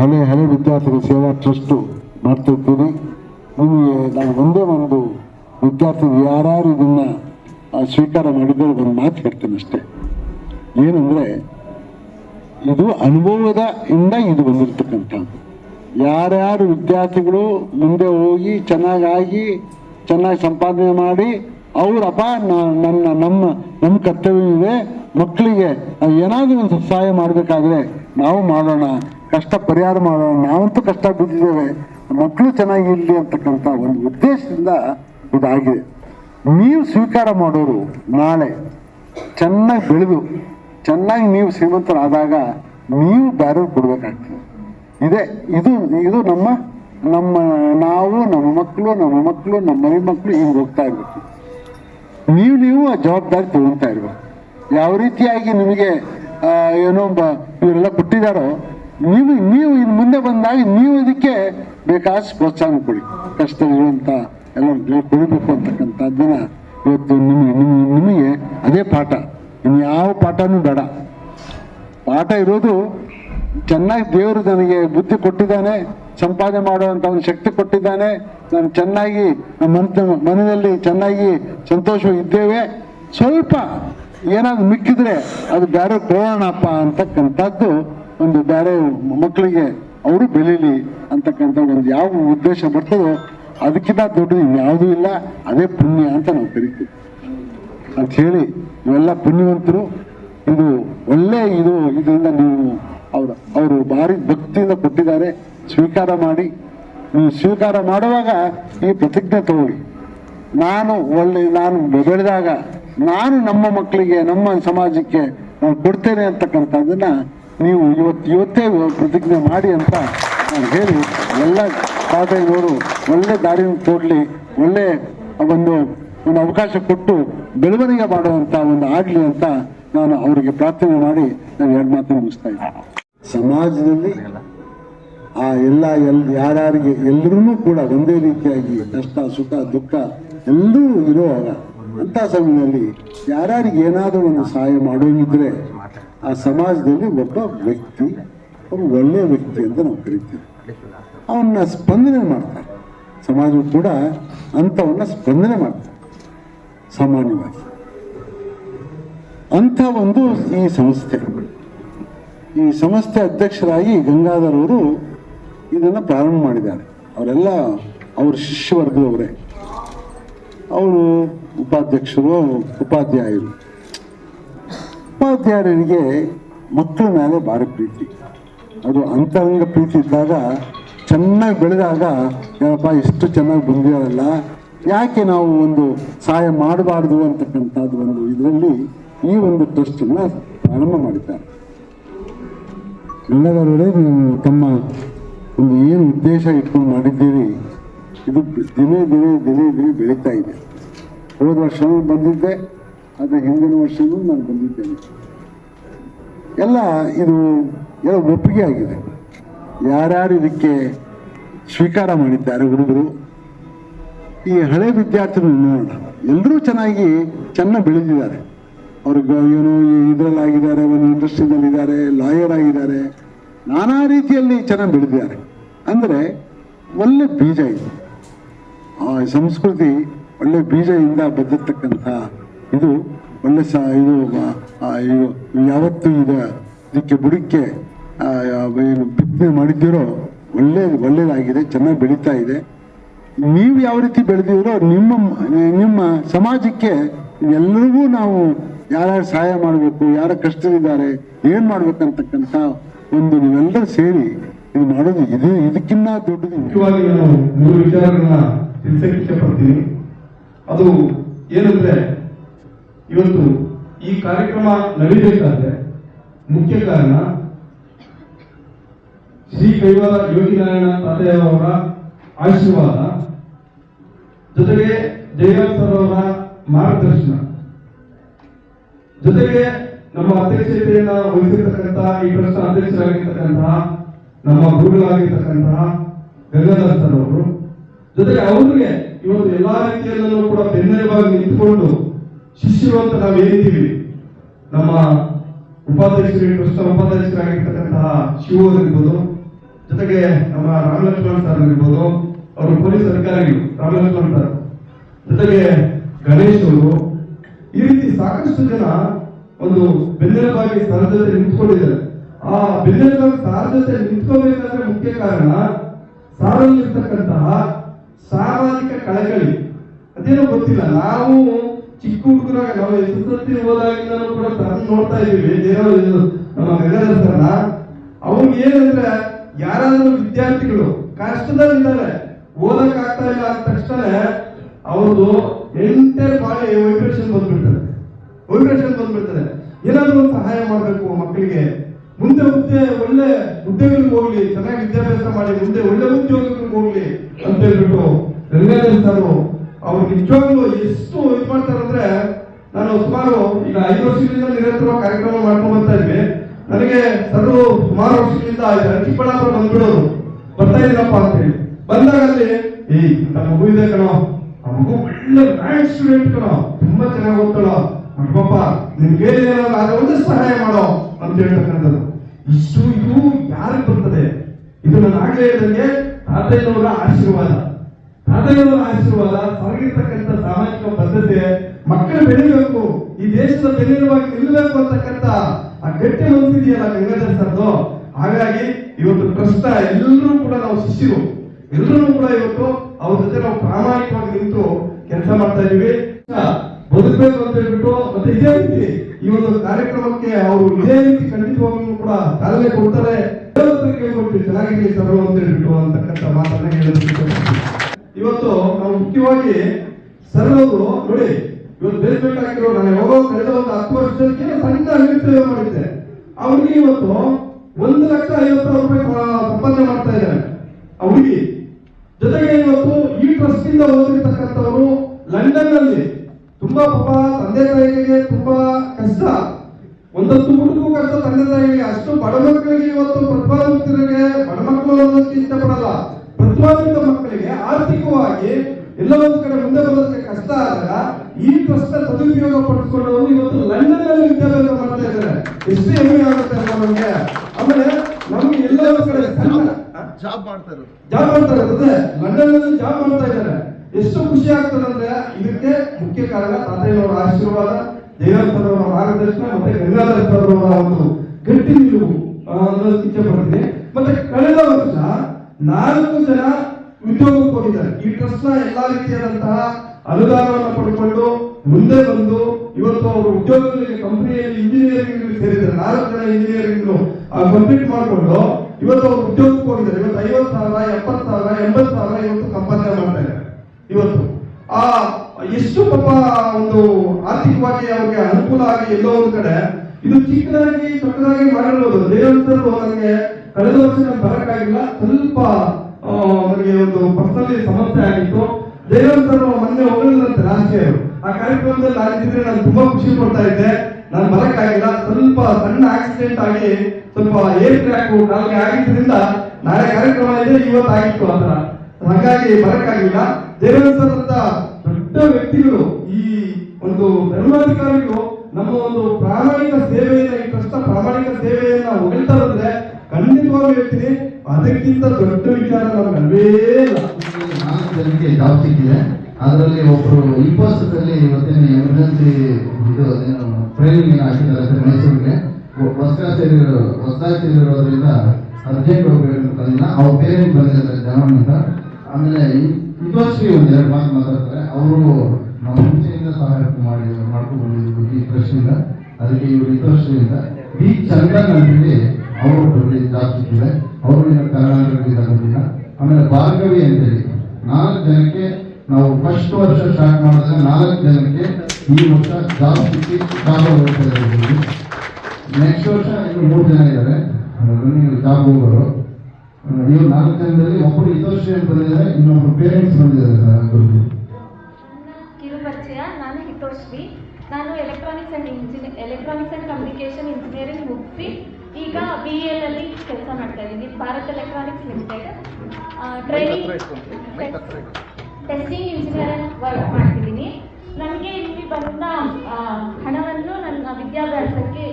ಹಳೆ ಹಳೆ ವಿದ್ಯಾರ್ಥಿಗಳ ಸೇವಾ ಟ್ರಸ್ಟು ಮಾಡ್ತಿರ್ತೀನಿ ನಿಮಗೆ ನಾನು ಒಂದೇ ಒಂದು ವಿದ್ಯಾರ್ಥಿ ಯಾರ್ಯಾರು ಇದನ್ನ ಸ್ವೀಕಾರ ಮಾಡಿದರೆ ಒಂದು ಮಾತು ಹೇಳ್ತೇನೆ ಅಷ್ಟೇ. ಏನಂದ್ರೆ, ಇದು ಅನುಭವದ ಇಂದ ಇದು ಬಂದಿರತಕ್ಕಂಥದ್ದು. ಯಾರ್ಯಾರು ವಿದ್ಯಾರ್ಥಿಗಳು ಮುಂದೆ ಹೋಗಿ ಚೆನ್ನಾಗಾಗಿ ಚೆನ್ನಾಗಿ ಸಂಪಾದನೆ ಮಾಡಿ ಅವರಪ್ಪ ನನ್ನ, ನಮ್ಮ ನಮ್ಮ ಕರ್ತವ್ಯ ಇದೆ. ಮಕ್ಕಳಿಗೆ ಏನಾದರೂ ಒಂದು ಸಹಾಯ ಮಾಡಬೇಕಾದ್ರೆ ನಾವು ಮಾಡೋಣ, ಕಷ್ಟ ಪರಿಹಾರ ಮಾಡೋಣ. ನಾವಂತೂ ಕಷ್ಟ ಬಿದ್ದಿದ್ದೇವೆ ಮಕ್ಕಳು ಚೆನ್ನಾಗಿರಲಿ ಅಂತಕ್ಕಂಥ ಒಂದು ಉದ್ದೇಶದಿಂದ ಇದಾಗಿದೆ. ನೀವು ಸ್ವೀಕಾರ ಮಾಡೋರು ನಾಳೆ ಚೆನ್ನಾಗಿ ಬೆಳೆದು, ಚೆನ್ನಾಗಿ ನೀವು ಶ್ರೀಮಂತರಾದಾಗ ನೀವು ಬೇರೆಯವ್ರು ಕೊಡಬೇಕಾಗ್ತದೆ. ಇದೆ, ಇದು ಇದು ನಮ್ಮ ನಮ್ಮ ನಾವು, ನಮ್ಮ ಮಕ್ಕಳು ನಮ್ಮ ಮಕ್ಕಳು, ನಮ್ಮ ಮನೆ ಮಕ್ಕಳು ಹಿಂಗೆ ಹೋಗ್ತಾ ಇರ್ಬೇಕು. ನೀವು ನೀವು ಆ ಜವಾಬ್ದಾರಿ ತಗೊಳ್ತಾ ಇರ್ಬೇಕು ಯಾವ ರೀತಿಯಾಗಿ ನಿಮಗೆ ಏನೋ ಇವರೆಲ್ಲ ಕೊಟ್ಟಿದ್ದಾರೋ, ನೀವು ನೀವು ಇನ್ನು ಮುಂದೆ ಬಂದಾಗ ನೀವು ಇದಕ್ಕೆ ಬೇಕಾದ ಪ್ರೋತ್ಸಾಹ ಕೊಡಿ. ಕಷ್ಟದಲ್ಲಿರುವಂಥ ಎಲ್ಲ ಕೊಡಬೇಕು ಅಂತಕ್ಕಂಥದ್ದನ್ನ ಇವತ್ತು ನಿಮಗೆ ನಿಮಗೆ ಅದೇ ಪಾಠ. ಇನ್ನು ಯಾವ ಪಾಠನೂ ಬೇಡ. ಪಾಠ ಇರೋದು ಚೆನ್ನಾಗಿ ದೇವರು ನನಗೆ ಬುದ್ಧಿ ಕೊಟ್ಟಿದ್ದಾನೆ. ಸಂಪಾದನೆ ಮಾಡುವಂತ ಒಂದು ಶಕ್ತಿ ಕೊಟ್ಟಿದ್ದಾನೆ. ನಾನು ಚೆನ್ನಾಗಿ, ನಮ್ಮ ಮನ ಮನೆಯಲ್ಲಿ ಚೆನ್ನಾಗಿ ಸಂತೋಷವಾಗಿ ಇದ್ದೇವೆ. ಸ್ವಲ್ಪ ಏನಾದ್ರು ಮಿಕ್ಕಿದ್ರೆ ಅದು ಬೇರೆ ಕೊಡೋಣಪ್ಪ ಅಂತಕ್ಕಂಥದ್ದು ಒಂದು ಬೇರೆ ಮಕ್ಕಳಿಗೆ ಅವರು ಬೆಳೀಲಿ ಅಂತಕ್ಕಂಥ ಒಂದು ಯಾವ ಉದ್ದೇಶ ಬರ್ತದೋ ಅದಕ್ಕಿಂತ ದೊಡ್ಡದು ಯಾವುದೂ ಇಲ್ಲ. ಅದೇ ಪುಣ್ಯ ಅಂತ ನಾವು ಕರಿತೀವಿ. ಅಂತ ಹೇಳಿ ಇವೆಲ್ಲ ಪುಣ್ಯವಂತರು, ಇದು ಒಳ್ಳೆ ಇದು, ಇದರಿಂದ ನೀವು ಅವರು ಅವರು ಭಾರಿ ಭಕ್ತಿಯಿಂದ ಕೊಟ್ಟಿದ್ದಾರೆ. ಸ್ವೀಕಾರ ಮಾಡಿ. ನೀವು ಸ್ವೀಕಾರ ಮಾಡುವಾಗ ಈ ಪ್ರತಿಜ್ಞೆ ತಗೊಳ್ಳಿ. ನಾನು ಒಳ್ಳೆ, ನಾನು ಬೆಳೆದಾಗ ನಾನು ನಮ್ಮ ಮಕ್ಕಳಿಗೆ, ನಮ್ಮ ಸಮಾಜಕ್ಕೆ ನಾನು ಕೊಡ್ತೇನೆ ಅಂತಕ್ಕಂಥದ್ದನ್ನ ನೀವು ಇವತ್ತು, ಇವತ್ತೇ ಪ್ರತಿಜ್ಞೆ ಮಾಡಿ ಅಂತ ನಾನು ಹೇಳಿ ಎಲ್ಲ ಸಾಧನೆಯವರು ಒಳ್ಳೆ ದಾರಿಯನ್ನು ತೋಡ್ಲಿ ಒಳ್ಳೆ ಒಂದು ಒಂದು ಅವಕಾಶ ಕೊಟ್ಟು ಬೆಳವಣಿಗೆ ಮಾಡುವಂಥ ಒಂದು ಆಗಲಿ ಅಂತ ನಾನು ಅವರಿಗೆ ಪ್ರಾರ್ಥನೆ ಮಾಡಿ ನಾನು ಎರಡು ಮಾತು ಮುಗಿಸ್ತಾ ಇದ್ದೀನಿ. ಸಮಾಜದಲ್ಲಿ ಆ ಎಲ್ಲ ಎಲ್, ಯಾರ್ಯಾರಿಗೆ ಎಲ್ಲರೂ ಕೂಡ ಒಂದೇ ರೀತಿಯಾಗಿ ಕಷ್ಟ, ಸುಖ, ದುಃಖ ಎಲ್ಲರೂ ಇರುವಾಗ ಅಂತ ಸಮಯದಲ್ಲಿ ಯಾರ್ಯಾರಿಗೆ ಏನಾದರೂ ಒಂದು ಸಹಾಯ ಮಾಡೋದಿದ್ರೆ ಆ ಸಮಾಜದಲ್ಲಿ ಒಬ್ಬ ವ್ಯಕ್ತಿ, ಒಬ್ಬ ಒಳ್ಳೆಯ ವ್ಯಕ್ತಿ ಅಂತ ನಾವು ಕರಿತೀವಿ. ಅವನ್ನ ಸ್ಪಂದನೆ ಮಾಡ್ತಾರೆ. ಸಮಾಜವು ಕೂಡ ಅಂಥವನ್ನ ಸ್ಪಂದನೆ ಮಾಡ್ತಾರೆ ಸಾಮಾನ್ಯವಾಗಿ. ಅಂಥ ಒಂದು ಈ ಸಂಸ್ಥೆ. ಈ ಸಂಸ್ಥೆ ಅಧ್ಯಕ್ಷರಾಗಿ ಗಂಗಾಧರ್ ಅವರು ಇದನ್ನು ಪ್ರಾರಂಭ ಮಾಡಿದ್ದಾರೆ. ಅವರೆಲ್ಲ ಅವ್ರ ಶಿಷ್ಯವರ್ಗದವರೇ. ಅವರು ಉಪಾಧ್ಯಕ್ಷರು ಉಪಾಧ್ಯಾಯರು. ಉಪಾಧ್ಯಾಯರಿಗೆ ಮಕ್ಕಳ ಮೇಲೆ ಭಾರಿ ಪ್ರೀತಿ. ಅದು ಅಂತರಂಗ ಪ್ರೀತಿ ಇದ್ದಾಗ ಚೆನ್ನಾಗಿ ಬೆಳೆದಾಗ, ಏನಪ್ಪ ಎಷ್ಟು ಚೆನ್ನಾಗಿ ಬಂದಿರಲ್ಲ ಯಾಕೆ ನಾವು ಒಂದು ಸಹಾಯ ಮಾಡಬಾರ್ದು ಅಂತಕ್ಕಂಥದ್ದು ಒಂದು ಇದರಲ್ಲಿ ಈ ಒಂದು ಟ್ರಸ್ಟನ್ನು ಪ್ರಾರಂಭ ಮಾಡಿದ್ದಾರೆ. ಎಲ್ಲದರೊಡೆ ತಮ್ಮ ಒಂದು ಏನು ಉದ್ದೇಶ ಇಟ್ಕೊಂಡು ಮಾಡಿದ್ದೀರಿ? ಇದು ದಿನೇ ದಿನೇ ದಿನೇ ದಿನೇ ಬೆಳೀತಾ ಇದೆ. ಹೋದ ವರ್ಷವೂ ಬಂದಿದ್ದೆ ಅದರ ಹಿಂದಿನ ವರ್ಷವೂ ನಾನು ಬಂದಿದ್ದೇನೆ. ಎಲ್ಲ ಇದು ಎಲ್ಲ ಒಪ್ಪಿಗೆ ಆಗಿದೆ. ಯಾರ್ಯಾರು ಇದಕ್ಕೆ ಸ್ವೀಕಾರ ಮಾಡಿದ್ದಾರೆ ಹುಡುಗರು, ಈ ಹಳೆ ವಿದ್ಯಾರ್ಥಿಗಳು ನೋಡೋಣ. ಎಲ್ಲರೂ ಚೆನ್ನಾಗಿ ಚೆನ್ನಾಗಿ ಬೆಳೆದಿದ್ದಾರೆ. ಅವ್ರಿಗೆ ಏನೋ ಇದರಲ್ಲಾಗಿದ್ದಾರೆ, ಒಂದು ಇಂಡಸ್ಟ್ರಿದಲ್ಲಿದ್ದಾರೆ ಲಾಯರ್ ಆಗಿದ್ದಾರೆ, ನಾನಾ ರೀತಿಯಲ್ಲಿ ಚೆನ್ನಾಗಿ ಬೆಳೆದಿದ್ದಾರೆ. ಅಂದರೆ ಒಳ್ಳೆ ಬೀಜ ಇದು. ಆ ಸಂಸ್ಕೃತಿ ಒಳ್ಳೆ ಬೀಜದಿಂದ ಬದ್ದಿರ್ತಕ್ಕಂಥ ಇದು ಒಳ್ಳೆ ಸ ಇದು ಯಾವತ್ತು ಇದು, ಇದಕ್ಕೆ ಬುಡಕ್ಕೆ ಏನು ಬಿತ್ತನೆ ಮಾಡಿದ್ದೀರೋ ಒಳ್ಳೆ, ಒಳ್ಳೇದಾಗಿದೆ, ಚೆನ್ನಾಗಿ ಬೆಳೀತಾ ಇದೆ. ನೀವು ಯಾವ ರೀತಿ ಬೆಳೆದಿರೋ ನಿಮ್ಮ ನಿಮ್ಮ ಸಮಾಜಕ್ಕೆ ಎಲ್ಲರಿಗೂ ನಾವು ಯಾರ್ಯಾರು ಸಹಾಯ ಮಾಡಬೇಕು, ಯಾರ ಕಷ್ಟದಿದ್ದಾರೆ ಏನು ಮಾಡ್ಬೇಕಂತಕ್ಕಂಥ ಒಂದು ನೀವೆಲ್ಲರೂ ಸೇರಿ ಇದು ಮಾಡೋದು ಇದು ಇದಕ್ಕಿನ್ನ ದೊಡ್ಡದು. ಮುಖ್ಯವಾಗಿ ನಾನು ಮೂರು ವಿಚಾರಗಳನ್ನ ತಿಳಿಸಕ್ಕೆ ಇಷ್ಟಪಡ್ತೀನಿ ಅದು ಏನಂದ್ರೆ, ಇವತ್ತು ಈ ಕಾರ್ಯಕ್ರಮ ನಡೀಬೇಕಾದ್ರೆ ಮುಖ್ಯ ಕಾರಣ ಶ್ರೀ ಕೈವಾರ ಯೋಗಿನಾರಾಯಣ ತಾತಯ್ಯವರ ಆಶೀರ್ವಾದ, ಜೊತೆಗೆ ಅವರ ಮಾರ್ಗದರ್ಶನ ಜೊತೆಗೆ ನಮ್ಮ ಅಧ್ಯಕ್ಷತೆಯನ್ನ ವಹಿಸಿರ್ತಕ್ಕಂತಹ ಈ ಟ್ರಸ್ಟ್ ಅಧ್ಯಕ್ಷರಾಗಿರ್ತಕ್ಕಂತಹ ನಮ್ಮ ಗುರುಗಳಾಗಿರ್ತಕ್ಕಂತಹ ಗಂಗಾಧರ್ ಜೊತೆಗೆ ಅವ್ರಿಗೆ ಇವತ್ತು ಎಲ್ಲಾ ರೀತಿಯಲ್ಲೂ ಕೂಡ ಬೆನ್ನೆಲುಬಾಗಿ ನಿಂತುಕೊಂಡು ಶಿಷ್ಯರು ಅಂತ ನಾವು ಹೇಳ್ತೀವಿ ನಮ್ಮ ಉಪಾಧ್ಯಕ್ಷರು, ಪ್ರಸ್ತುತ ಉಪಾಧ್ಯಕ್ಷರಾಗಿರ್ತಕ್ಕಂತಹ ಶಿವ ಇರ್ಬೋದು ಜೊತೆಗೆ ನಮ್ಮ ರಾಮಲಕ್ಷ್ಮಣ್ ಸರ್ ಇರ್ಬೋದು ಅವರು ಪೊಲೀಸ್ ಅಧಿಕಾರಿಗಳು, ರಾಮಲಕ್ಷ್ಮಣ್ ಸರ್ ಜೊತೆಗೆ ಗಣೇಶ್ ಅವರು. ಈ ರೀತಿ ಸಾಕಷ್ಟು ಜನ ಒಂದು ಬೆನ್ನೆಲುಬಾಗಿ ಸರ್ ಜೊತೆ ನಿಂತ್ಕೊಂಡಿದ್ದಾರೆ. ಆ ಬೆನ್ನೆಲುಬಾಗಿ ಸಾರ್ ಜೊತೆ ನಿಂತ್ಕೋಬೇಕಾದ್ರೆ ಮುಖ್ಯ ಕಾರಣ ಸಾರಲ್ಲಿರ್ತಕ್ಕಂತಹ ಸಾಮಾಜಿಕ ಕಳಕಳಿ ಅದೇನೋ ಗೊತ್ತಿಲ್ಲ. ನಾವು ಚಿಕ್ಕ ಹುಡುಗರಾಗ ನಾವು ಎಲ್ ಹೋದಾಗಿಂದನೂ ಕೂಡ ಸರ್ ನೋಡ್ತಾ ಇದ್ದೀವಿ. ಇದು ನಮ್ಮ ಗಗನ ಸರ್ನ. ಅವ್ರಿಗೆ ಏನಂದ್ರೆ ಯಾರಾದ್ರೂ ವಿದ್ಯಾರ್ಥಿಗಳು ಕಷ್ಟದಲ್ಲಿದ್ದಾರೆ. ಓದಕ್ ಆಗ್ತಾ ಇಲ್ಲ ಅಂದ ತಕ್ಷಣ ಅವ್ರದ್ದು ಎಂಟರ್ ಬಾಡಿ ವೈಬ್ರೇಷನ್ ಬಂದ್ಬಿಡ್ತಾರೆ ವೈಬ್ರೇಷನ್ ಬಂದ್ಬಿಡ್ತಾರೆ ಏನಾದ್ರೂ ಸಹಾಯ ಮಾಡಬೇಕು ಮಕ್ಕಳಿಗೆ. ಮುಂದೆ ಮುಂದೆ ಒಳ್ಳೆ ಹುದ್ದೆಗಳಿಗೆ ಹೋಗ್ಲಿ, ಚೆನ್ನಾಗಿ ವಿದ್ಯಾಭ್ಯಾಸ ಮಾಡಿ, ಮುಂದೆ ಒಳ್ಳೆ ಉದ್ಯೋಗಗಳಿಗೆ ಹೋಗ್ಲಿ ಅಂತ ಹೇಳ್ಬಿಟ್ಟು ಗಂಗಾಧರ್ ಸರ್ ಅವ್ರು ನಿಜವಾಗ್ಲೂ ಎಷ್ಟು ಇದು ಮಾಡ್ತಾರೆ ಅಂದ್ರೆ ನಾನು ಸುಮಾರು ಈಗ ಐದು ವರ್ಷದಿಂದ ನಿರಂತರ ಕಾರ್ಯಕ್ರಮ ಮಾಡ್ಕೊಂಡು ಬರ್ತಾ ಇದ್ವಿ. ನನಗೆ ಸರ್ ಸುಮಾರು ವರ್ಷಗಳಿಂದ ಚಿಕ್ಕಬಳ್ಳಾಪುರ ಬಂದ್ಬಿಡೋದು ಬರ್ತಾ ಇದ್ದೀನಪ್ಪ ಅಂತ ಹೇಳಿ. ಬಂದಾಗ ಅಲ್ಲಿ, ಏಯ್ ನಮ್ಮ ಮಗು ಇದೆ ಕಣೋ. ಆ ಮಗು ಒಳ್ಳೆ ರ್ಯಾಂಕ್ ಸ್ಟೂಡೆಂಟ್ ಕಣೋ. ತುಂಬಾ ಚೆನ್ನಾಗಿ ಓದ್ತಾಳೋ. ಪಾಪ ನಿನ್ಗೆ ಏನಾದ್ರು ಒಂದು ಸಹಾಯ ಮಾಡೋ ಅಂತ ಹೇಳ್ತಕ್ಕಂಥದ್ದು. ಇಷ್ಟು ಇದು ಯಾರಿಗೆ ಬರ್ತದೆ? ಇದು ನಾನು ಆಗ್ಲೇ ಇದ್ದಂಗೆ ತಾತಯ್ಯನವರ ಆಶೀರ್ವಾದ. ತಾತಯ್ಯನವರ ಆಶೀರ್ವಾದ ಹೊರಗಿರ್ತಕ್ಕಂಥ ಸಾಮಾಜಿಕ ಬದ್ಧತೆ, ಮಕ್ಕಳು ಬೆಳಿಬೇಕು, ಈ ದೇಶದ ಬೆಳೆಯುವಾಗಿ ನಿಲ್ಲಬೇಕು ಅಂತಕ್ಕಂಥ ಆ ಗಟ್ಟಿ ಮನಸ್ಸಿದೆಯಲ್ಲ ಗಂಗಾಧರ್ ಸರ್ದು ಹಾಗಾಗಿ ಇವತ್ತು ಟ್ರಸ್ಟ್ ಎಲ್ಲರೂ ಕೂಡ ನಾವು ಶಿಷ್ಯರು. ಎಲ್ಲರೂ ಕೂಡ ಇವತ್ತು ಅವ್ರ ಜೊತೆ ನಾವು ಪ್ರಾಮಾಣಿಕವಾಗಿ ನಿಂತು ಕೆಲಸ ಮಾಡ್ತಾ ಇದೀವಿ. ಬದುಕಬೇಕು ಅಂತ ಹೇಳ್ಬಿಟ್ಟು ಮತ್ತೆ ಇದೇ ರೀತಿ ಈ ಒಂದು ಕಾರ್ಯಕ್ರಮಕ್ಕೆ ಅವರು ಇದೇ ರೀತಿ ಖಂಡಿತವಾಗ್ಲೂ ಕೂಡ ಚಾಲನೆ ಕೊಡ್ತಾರೆ. ಚೆನ್ನಾಗಿದೆ ಸರ್ ಅಂತ ಹೇಳ್ಬಿಟ್ಟು ಅಂತಕ್ಕಂಥ ಮಾತನ್ನ ಹೇಳಬೇಕು ಇವತ್ತು ನಾವು ಮುಖ್ಯವಾಗಿ ಸರ್ವರು ನೋಡಿ, ಇವತ್ತು ಬೇಸ್ಮೆಂಟ್ ಆಗಿರೋ ನಾನು ಯಾವಾಗ ಕಳೆದ ಒಂದು ಹತ್ತು ವರ್ಷಕ್ಕೆ ಸಣ್ಣ ನಿರುದ್ಯೋಗ ಮಾಡಿದ್ದೆ. ಅವ್ರಿಗೆ ಇವತ್ತು ಒಂದು ಲಕ್ಷ ಐವತ್ತು ರೂಪಾಯಿ ಸಂಪಾದನೆ ಮಾಡ್ತಾ ಇದ್ದಾರೆ. ಅವ್ರಿಗೆ. ಜೊತೆಗೆ ಇವತ್ತು ಈ ಟ್ರಸ್ಟ್ ಇಂದ ಓದಿರ್ತಕ್ಕಂಥವರು ಲಂಡನ್ನಲ್ಲಿ ತುಂಬಾ ಪಾಪ ತಂದೆ ತಾಯಿಗಳಿಗೆ ತುಂಬಾ ಕಷ್ಟ. ಒಂದೊಂದು ಹುಡುಗು ಕಷ್ಟ ತಂದೆ ತಾಯಿಗಳಿಗೆ ಅಷ್ಟು ಬಡ ಮಕ್ಕಳಿಗೆ ಇವತ್ತು ಪ್ರತಿಭಾವಂತರಿಗೆ ಬಡ ಮಕ್ಕಳು ಅನ್ನೋದಕ್ಕೆ ಇಷ್ಟಪಡಲ್ಲ. ಪ್ರತಿಭಾನ್ವಿತ ಮಕ್ಕಳಿಗೆ ಆರ್ಥಿಕವಾಗಿ ಎಲ್ಲ ಒಂದು ಕಡೆ ಮುಂದೆ ಬರೋದಕ್ಕೆ ಕಷ್ಟ ಆದಾಗ ಈ ಟ್ರಸ್ಟ್ ಸದುಪಯೋಗ ಪಡಿಸಿಕೊಂಡು ಇವತ್ತು ಲಂಡನ್ನಲ್ಲಿ ವಿದ್ಯಾಭ್ಯಾಸ ಮಾಡ್ತಾ ಇದ್ದಾರೆ. ಎಷ್ಟು ಹೆಮ್ಮೆ ಆಗುತ್ತೆ ಅಲ್ಲ ನಮ್ಗೆ? ಆಮೇಲೆ ನಮ್ಗೆ ಎಲ್ಲ ಕಡೆ ಜಾಬ್ ಜಾಬ್ ಇರೋದು. ಜಾಬ್ ಮಾಡ್ತಾ ಇರೋದು ಲಂಡನ್ನಲ್ಲಿ ಜಾಬ್ ಮಾಡ್ತಾ ಇದ್ದಾರೆ. ಎಷ್ಟು ಖುಷಿ ಆಗ್ತದಂದ್ರೆ ಇದಕ್ಕೆ ಮುಖ್ಯ ಕಾರಣ ತಾತಯ್ಯನವರ ಆಶೀರ್ವಾದ ಅವರ ಮಾರ್ಗದರ್ಶನ ಮತ್ತೆ ಗಂಗಾಧರ ಒಂದು ಗಟ್ಟಿ ನಿಲುವು ಇಚ್ಛೆ ಪಡ್ತೀನಿ. ಮತ್ತೆ ಕಳೆದ ವರ್ಷ ನಾಲ್ಕು ಜನ ಉದ್ಯೋಗ ಹೋಗಿದ್ದಾರೆ. ಈ ಟ್ರಸ್ಟ್ನ ಎಲ್ಲಾ ರೀತಿಯಾದಂತಹ ಅನುದಾನವನ್ನು ಪಡ್ಕೊಂಡು ಮುಂದೆ ಬಂದು ಇವತ್ತು ಅವರು ಉದ್ಯೋಗದಲ್ಲಿ ಕಂಪನಿಯಲ್ಲಿ ಇಂಜಿನಿಯರಿಂಗ್ ಸೇರಿದ್ದಾರೆ. ನಾಲ್ಕು ಜನ ಇಂಜಿನಿಯರಿಂಗ್ ಕಂಪ್ಲೀಟ್ ಮಾಡಿಕೊಂಡು ಇವತ್ತು ಅವರು ಉದ್ಯೋಗಕ್ಕೆ ಹೋಗಿದ್ದಾರೆ. ಇವತ್ತು ಐವತ್ತು ಸಾವಿರ, ಎಪ್ಪತ್ತು ಸಾವಿರ, ಎಂಬತ್ತು ಸಾವಿರ ಇವತ್ತು ಸಂಪಾದನೆ ಮಾಡ್ತಾ ಇದ್ದಾರೆ. ಇವತ್ತು. ಆ, ಎಷ್ಟು ಪಾಪ ಒಂದು ಆರ್ಥಿಕವಾಗಿ ಅವ್ರಿಗೆ ಅನುಕೂಲ ಆಗಿ ಎಲ್ಲೋ ಒಂದು ಕಡೆ, ಇದು ಚಿಕ್ಕದಾಗಿ ದೊಡ್ಡದಾಗಿ ಮಾಡಿರ್ಬೋದು. ದೇವಂತರು ನನಗೆ ಕಳೆದ ವರ್ಷ ನಾನು ಬರಕ್ಕಾಗಿಲ್ಲ. ಸ್ವಲ್ಪ ನನಗೆ ಒಂದು ಪರ್ಸನಲಿ ಸಮಸ್ಯೆ ಆಗಿತ್ತು. ದೇವಂತರು ಮೊನ್ನೆ ಹೋಗಲಿಲ್ಲಂತೆ ರಾಷ್ಟ್ರೀಯ ಆ ಕಾರ್ಯಕ್ರಮದಲ್ಲಿ ನಾನಿದ್ರೆ ನಾನು ತುಂಬಾ ಖುಷಿ ಪಡ್ತಾ ಇದ್ದೆ. ನಾನು ಬರಕ್ಕಾಗಿಲ್ಲ. ಸ್ವಲ್ಪ ಸಣ್ಣ ಆಕ್ಸಿಡೆಂಟ್ ಆಗಿ ಸ್ವಲ್ಪ ಏರ್ ಕ್ರ್ಯಾಕ್ ಕಾಲಿಗೆ ಆಗಿದ್ದರಿಂದ ನಾಳೆ ಕಾರ್ಯಕ್ರಮ ಇದೆ ಇವತ್ತು ಆಗಿತ್ತು ಅಂತ ಹಾಗಾಗಿ ಬರಕ್ಕಾಗಿಲ್ಲ. ದೇವೇಂದ್ರ ದೊಡ್ಡ ವ್ಯಕ್ತಿಗಳು ಈ ಒಂದು ಧರ್ಮಾಧಿಕಾರಿಗಳು ನಮ್ಮ ಒಂದು ಪ್ರಾಮಾಣಿಕ ಸೇವೆಯನ್ನ, ಈ ಟ್ರಸ್ಟ್ ಪ್ರಾಮಾಣಿಕ ಸೇವೆಯನ್ನ ಹೊಗಳ್ತಾ ಬಂದ್ರೆ ಖಂಡಿತವಾಗಿ ಹೇಳ್ತೀನಿ, ಅದಕ್ಕಿಂತ ದೊಡ್ಡ ವಿಚಾರ ನಮ್ಗೆ ಇಲ್ಲ. ನಾಲ್ಕು ಜನಕ್ಕೆ ಜಾಬ್ ಅದರಲ್ಲಿ ಒಬ್ಬರು ಇಪ್ಪತ್ತದಲ್ಲಿ ಇವತ್ತಿನ ಎಮರ್ಜೆನ್ಸಿ ಇದು ಏನು ಟ್ರೈನಿಂಗ್ ಹಾಕಿದ್ದಾರೆ ಸರ್ ಮೈಸೂರಿಗೆ. ಹೊಸದಾಗಿ ಸೇರಿರೋ ಹೊಸದಾಗಿ ಸೇರಿರೋದ್ರಿಂದ ಅರ್ಜೆಂಟ್ ಹೋಗ್ಬೇಕಂತಂದಿಲ್ಲ ಅವ್ರ ಪೇರೆಂಟ್ ಬಂದಿದ್ದಾರೆ ಜವಾನಿಂದ ಆಮೇಲೆ ಯುನಿವರ್ಸಿಟಿ ಒಂದು ಎರಡು ಮಾತು ಮಾತಾಡ್ತಾರೆ. ಅವರು ನಮ್ಮ ಮುಂಚೆಯಿಂದ ಸಹಾಯ ಮಾಡಿ ಮಾಡ್ಕೊಂಡು ಈ ಪ್ರಶ್ನೆಯಿಂದ ಅದಕ್ಕೆ ಇವರು ಯುನಿವರ್ಸಿಟಿಯಿಂದ ಈ ಚಂದ್ರನ್ ಅಂತೇಳಿ ಅವರು ಅವರು ಇನ್ನು ಕರ್ನಾಟಕದಿಂದ ಬಂದಿಲ್ಲ. ಆಮೇಲೆ ಭಾರ್ಗವಿ ಅಂತೇಳಿ. ನಾಲ್ಕು ಜನಕ್ಕೆ ನಾವು ಫಸ್ಟ್ ವರ್ಷ ಸ್ಟಾರ್ಟ್ ಮಾಡಿದಾಗ ನಾಲ್ಕು ಜನಕ್ಕೆ ಈ ವರ್ಷ ಜಾಬ್ ಸಿಕ್ಕಿ ನೆಕ್ಸ್ಟ್ ವರ್ಷ ಇನ್ನು ಮೂರು ಜನ ಇದ್ದಾರೆ. ಜಾಬ್ ಹೋಗೋರು. ಇವ್ರು ನಾಲ್ಕು ಜನದಲ್ಲಿ ಒಬ್ಬರು ಅಂತ ಬಂದಿದ್ದಾರೆ, ಇನ್ನೊಬ್ರು ಪೇರೆಂಟ್ಸ್ ಬಂದಿದ್ದಾರೆ ಸರ್ ಗುರುಜಿ ಕಿರು ಪರಿಚಯ, ನಾನು ಹಿತೋಶ್ರೀ ನಾನು ಎಲೆಕ್ಟ್ರಾನಿಕ್ಸ್ ಅಂಡ್ ಇಂಜಿನಿ ಎಲೆಕ್ಟ್ರಾನಿಕ್ಸ್ ಅಂಡ್ ಕಮ್ಯುನಿಕೇಶನ್ ಇಂಜಿನಿಯರಿಂಗ್ ಮುಗಿಸಿ ಈಗ ಬಿ ಎಲ್ ಅಲ್ಲಿ ಕೆಲಸ ಮಾಡ್ತಾ ಇದ್ದೀನಿ. Bharat electronics limited training testing engineer work ಮಾಡ್ತಿದ್ದೀನಿ. ನನಗೆ ಇಲ್ಲಿ ಬಂದ ಹಣವನ್ನು ನನ್ನ ವಿದ್ಯಾಭ್ಯಾಸಕ್ಕೆ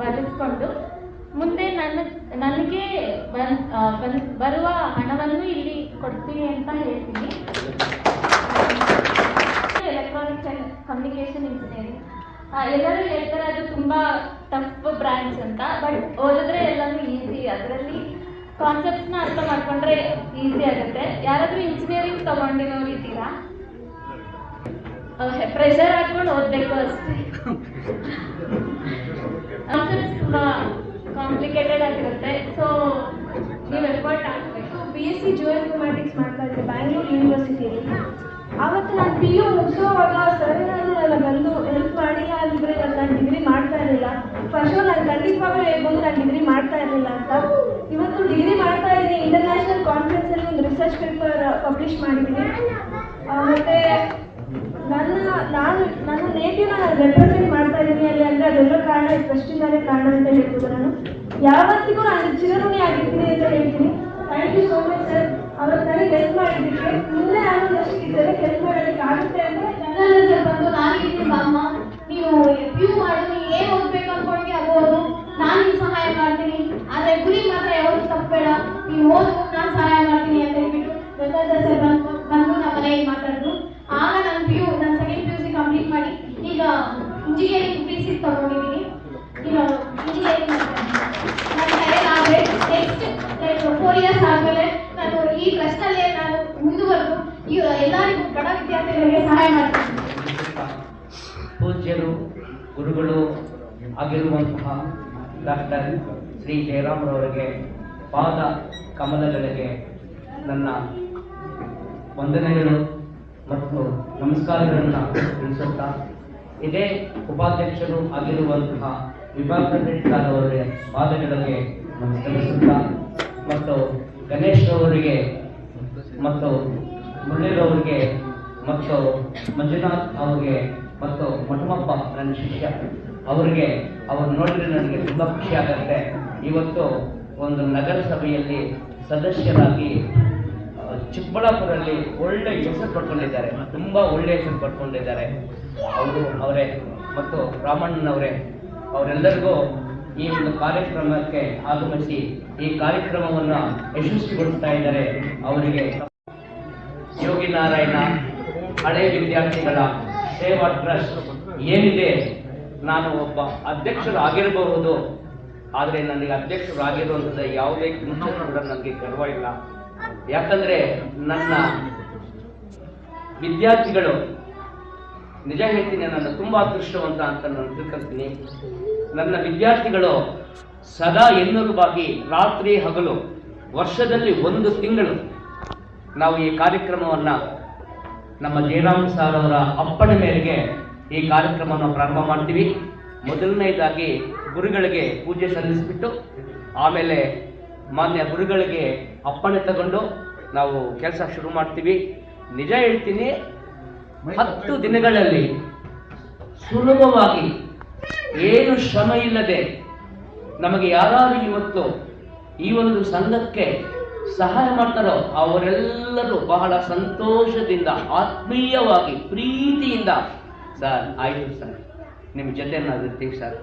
ಬಳಸ್ಕೊಂಡು ಮುಂದೆ ನನ್ನ ನನಗೆ ಬರುವ ಹಣವನ್ನು ಇಲ್ಲಿ ಕೊಡ್ತೀನಿ ಅಂತ ಹೇಳ್ತೀನಿ. ಎಲೆಕ್ಟ್ರಾನಿಕ್ಸ್ ಅಂಡ್ ಕಮ್ಯುನಿಕೇಶನ್ ಇಂಜಿನಿಯರಿಂಗ್ ಎಲ್ಲರೂ ಹೇಳ್ತಾರೆ ಅದು ತುಂಬಾ ಟಫ್ ಬ್ರಾಂಚ್ ಅಂತ ಬಟ್ ಓದಿದ್ರೆ ಎಲ್ಲಾನು ಈಸಿ ಅದರಲ್ಲಿ ಕಾನ್ಸೆಪ್ಟ್ಸ್ನ ಅರ್ಥ ಮಾಡ್ಕೊಂಡ್ರೆ ಈಸಿ ಆಗುತ್ತೆ. ಯಾರಾದರೂ ಇಂಜಿನಿಯರಿಂಗ್ ತಗೊಂಡಿರೋರು ಇದ್ದೀರಾ? ಪ್ರೆಷರ್ ಹಾಕೊಂಡು ಓದಬೇಕು ಅಷ್ಟೇ. <laughs> ಕಾನ್ಸೆಪ್ಟ್ಸ್ ತುಂಬ ಕಾಂಪ್ಲಿಕೇಟೆಡ್ ಆಗಿರುತ್ತೆ. ಸೊ ನೀವು ಎಫರ್ಟ್ ಹಾಕಬೇಕು. ಬಿ ಎಸ್ ಸಿ ಜಿಯೋಇನ್ಫಾರ್ಮ್ಯಾಟಿಕ್ಸ್ ಮಾಡ್ತಾ ಇದ್ದೆ ಬ್ಯಾಂಗ್ಳೂರು ಯೂನಿವರ್ಸಿಟಿಯಲ್ಲಿ ಆವತ್ತು ನಾನು ಪಿ ಯು ಮುಗಿಸೋವಾಗ ಸರ್ ಏನಾದರೂ ನನ್ನ ಬಂದು ಹೆಲ್ಪ್ ಮಾಡಿಲ್ಲ ಅಂದರೆ ನಾನು ಡಿಗ್ರಿ ಮಾಡ್ತಾ ಇರಲಿಲ್ಲ. ಫಸ್ಟ್ ನಾನು ಖಂಡಿತವಾಗಲೂ ಹೇಳ್ಬೋದು ನಾನು ಡಿಗ್ರಿ ಮಾಡ್ತಾ ಇರಲಿಲ್ಲ ಅಂತ. ಇವತ್ತು ಡಿಗ್ರಿ ಮಾಡ್ತಾ ಇದ್ದೀನಿ ಇಂಟರ್ನ್ಯಾಷನಲ್ ಕಾನ್ಫರೆನ್ಸಲ್ಲಿ ಒಂದು ರಿಸರ್ಚ್ ಪೇಪರ್ ಪಬ್ಲಿಷ್ ಮಾಡಿದ್ದೀನಿ. ಮತ್ತು ನನ್ನ, ನಾನು, ನನ್ನ ನೇಟಿವ್ ನಾನು ರೆಪ್ರೆಸೆಂಟ್ ಮಾಡ್ತಾ ಇದ್ದೀನಿ ಅಲ್ಲಿ ಅಂದರೆ ಅದೆಲ್ಲ ಕಾರಣ, ಈ ಟ್ರಸ್ಟಿಂದಾನೇ ಕಾರಣ ಅಂತ ಹೇಳ್ಬೋದು ನಾನು. ಯಾವತ್ತಿಗೂ ನಾನು ಚಿರಋಣಿ ಆಗಿರ್ತೀನಿ ಅಂತ ಹೇಳ್ತೀನಿ. Thank you so much sir ಅವತ್ತು ನನಗೆ ಹೆಲ್ಪ್ ಮಾಡಿದ್ದಕ್ಕೆ ಮುಂದೆ ನಾನು ಇದೆಲ್ಲ ಹೆಲ್ಪ್ ಮಾಡೋದಕ್ಕೆ ಆಗುತ್ತೆ ಅಂದರೆ ಗಂಗಾಧರ್ ಸರ್ ಬಂದು ನಾನಿದ್ದೀನಿ ಅಮ್ಮ ನೀವು ಪಿ ಯು ಮಾಡು ನೀವು ಏನು ಓದ್ಬೇಕು ಅನ್ಕೊಂಡ್ಗೆ ಅದು ಓದು ನಾನು ನಿಮ್ಗೆ ಸಹಾಯ ಮಾಡ್ತೀನಿ ಆದರೆ ಗುರಿ ಮಾತ್ರ ಯಾವತ್ತೂ ತಪ್ಪಬೇಡ ನೀವು ಓದು ನಾನು ಸಹಾಯ ಮಾಡ್ತೀನಿ ಅಂತ ಹೇಳ್ಬಿಟ್ಟು ಗಂಗಾಧರ್ ಸರ್ ಬಂದು ಬಂದು ನಮ್ಮ ಮನೆಗೆ ಮಾತಾಡಿದ್ರು ಆಗ ನಾನು ಪಿ ಯು ನಾನು second P U C complete ಮಾಡಿ ಈಗ ಇಂಜಿನಿಯರಿಂಗ್ ಪಿ ಸಿ ತಗೊಂಡಿದ್ದೀನಿ ಈಗ ಇಂಜಿನಿಯರಿಂಗ್ ನಾನು ಸೆಲೆಕ್ಟ್ ಆದರೆ ನೆಕ್ಸ್ಟ್ ಲೈಕ್ ಫೋರ್ ಇಯರ್ಸ್ ಆದಮೇಲೆ ನಾನು ಈ ಟ್ರಸ್ಟಲ್ಲೇ ನಾನು ಮುಂದುವರೆದು ಈ ಎಲ್ಲರಿಗೂ ಬಡ ವಿದ್ಯಾರ್ಥಿಗಳಿಗೆ ಸಹಾಯ ಮಾಡ್ತೀನಿ ಪೂಜ್ಯರು ಗುರುಗಳು ಆಗಿರುವಂತಹ ಡಾಕ್ಟರ್ ಶ್ರೀ ಜಯರಾಮ್ರವರಿಗೆ ಪಾದ ಕಮಲಗಳಿಗೆ ನನ್ನ ವಂದನೆಗಳು ಮತ್ತು ನಮಸ್ಕಾರಗಳನ್ನು ತಿಳಿಸುತ್ತಾ ಇದೇ ಉಪಾಧ್ಯಕ್ಷರು ಆಗಿರುವಂತಹ ವಿಭಾಗ ಅವರಿಗೆ ಪಾದಗಳಿಗೆ ನಮಸ್ಕರಿಸುತ್ತಾ ಮತ್ತು ಗಣೇಶ್ ಅವರಿಗೆ ಮತ್ತು ಮುರಳೀರವರಿಗೆ ಮತ್ತು ಮಂಜುನಾಥ್ ಅವರಿಗೆ ಮತ್ತು ಮಠಮಪ್ಪ, ನನ್ನ ಶಿಷ್ಯ ಅವರಿಗೆ ಅವ್ರು ನೋಡಿದ್ರೆ ನನಗೆ ತುಂಬ ಖುಷಿ ಆಗುತ್ತೆ. ಇವತ್ತು ಒಂದು ನಗರಸಭೆಯಲ್ಲಿ ಸದಸ್ಯರಾಗಿ ಚಿಕ್ಕಬಳ್ಳಾಪುರಲ್ಲಿ ಒಳ್ಳೆ ಹೆಸರು ಪಡ್ಕೊಂಡಿದ್ದಾರೆ, ತುಂಬ ಒಳ್ಳೆ ಹೆಸರು ಪಡ್ಕೊಂಡಿದ್ದಾರೆ. ಅವರು ಅವರೇ. ಮತ್ತು ರಾಮಣ್ಣನವರೇ. ಅವರೆಲ್ಲರಿಗೂ ಈ ಒಂದು ಕಾರ್ಯಕ್ರಮಕ್ಕೆ ಆಗಮಿಸಿ ಈ ಕಾರ್ಯಕ್ರಮವನ್ನು ಯಶಸ್ವಿಗೊಳಿಸ್ತಾ ಇದ್ದಾರೆ ಅವರಿಗೆ. ಯೋಗಿ ನಾರಾಯಣ, ಹಳೆ ವಿದ್ಯಾರ್ಥಿಗಳ ಸೇವಾ ಟ್ರಸ್ಟ್ ಏನಿದೆ, ನಾನು ಒಬ್ಬ ಅಧ್ಯಕ್ಷರು ಆಗಿರಬಹುದು ಆದರೆ ನನಗೆ ಅಧ್ಯಕ್ಷರು ಆಗಿರುವಂಥದ್ದು ಯಾವುದೇ ನಿಮಿಷ ಕೂಡ ನನಗೆ ಗರ್ವ ಇಲ್ಲ. ಯಾಕಂದ್ರೆ ನನ್ನ ವಿದ್ಯಾರ್ಥಿಗಳು, ನಿಜ ಹೇಳ್ತೀನಿ, ನನ್ನ ತುಂಬಾ ಅದೃಷ್ಟವಂತ ಅಂತ ನಾನು ತಿಳ್ಕೊಳ್ತೀನಿ. ನನ್ನ ವಿದ್ಯಾರ್ಥಿಗಳು ಸದಾ ಬಾಗಿ ರಾತ್ರಿ ಹಗಲು, ವರ್ಷದಲ್ಲಿ ಒಂದು ತಿಂಗಳು ನಾವು ಈ ಕಾರ್ಯಕ್ರಮವನ್ನ ನಮ್ಮ ಜಯರಾಮ್ ಸಾರ್ ಅವರ ಅಪ್ಪಣೆ ಮೇರೆಗೆ ಈ ಕಾರ್ಯಕ್ರಮವನ್ನು ಪ್ರಾರಂಭ ಮಾಡ್ತೀವಿ. ಮೊದಲನೇದಾಗಿ ಗುರುಗಳಿಗೆ ಪೂಜೆ ಸಲ್ಲಿಸಿಬಿಟ್ಟು, ಆಮೇಲೆ ಮಾನ್ಯ ಗುರುಗಳಿಗೆ ಅಪ್ಪಣೆ ತಗೊಂಡು ನಾವು ಕೆಲಸ ಶುರು ಮಾಡ್ತೀವಿ. ನಿಜ ಹೇಳ್ತೀನಿ, ಹತ್ತು ದಿನಗಳಲ್ಲಿ ಸುಲಭವಾಗಿ ಏನು ಶ್ರಮ ಇಲ್ಲದೆ ನಮಗೆ ಯಾರು ಇವತ್ತು ಈ ಒಂದು ಸಂಘಕ್ಕೆ ಸಹಾಯ ಮಾಡ್ತಾರೋ, ಅವರೆಲ್ಲರೂ ಬಹಳ ಸಂತೋಷದಿಂದ, ಆತ್ಮೀಯವಾಗಿ, ಪ್ರೀತಿಯಿಂದ ಸರ್, ಆಯಿತು ಸರ್. ನಿಮ್ಮ ಜೊತೆ ನಾವು ಇರ್ತೀವಿ ಸರ್.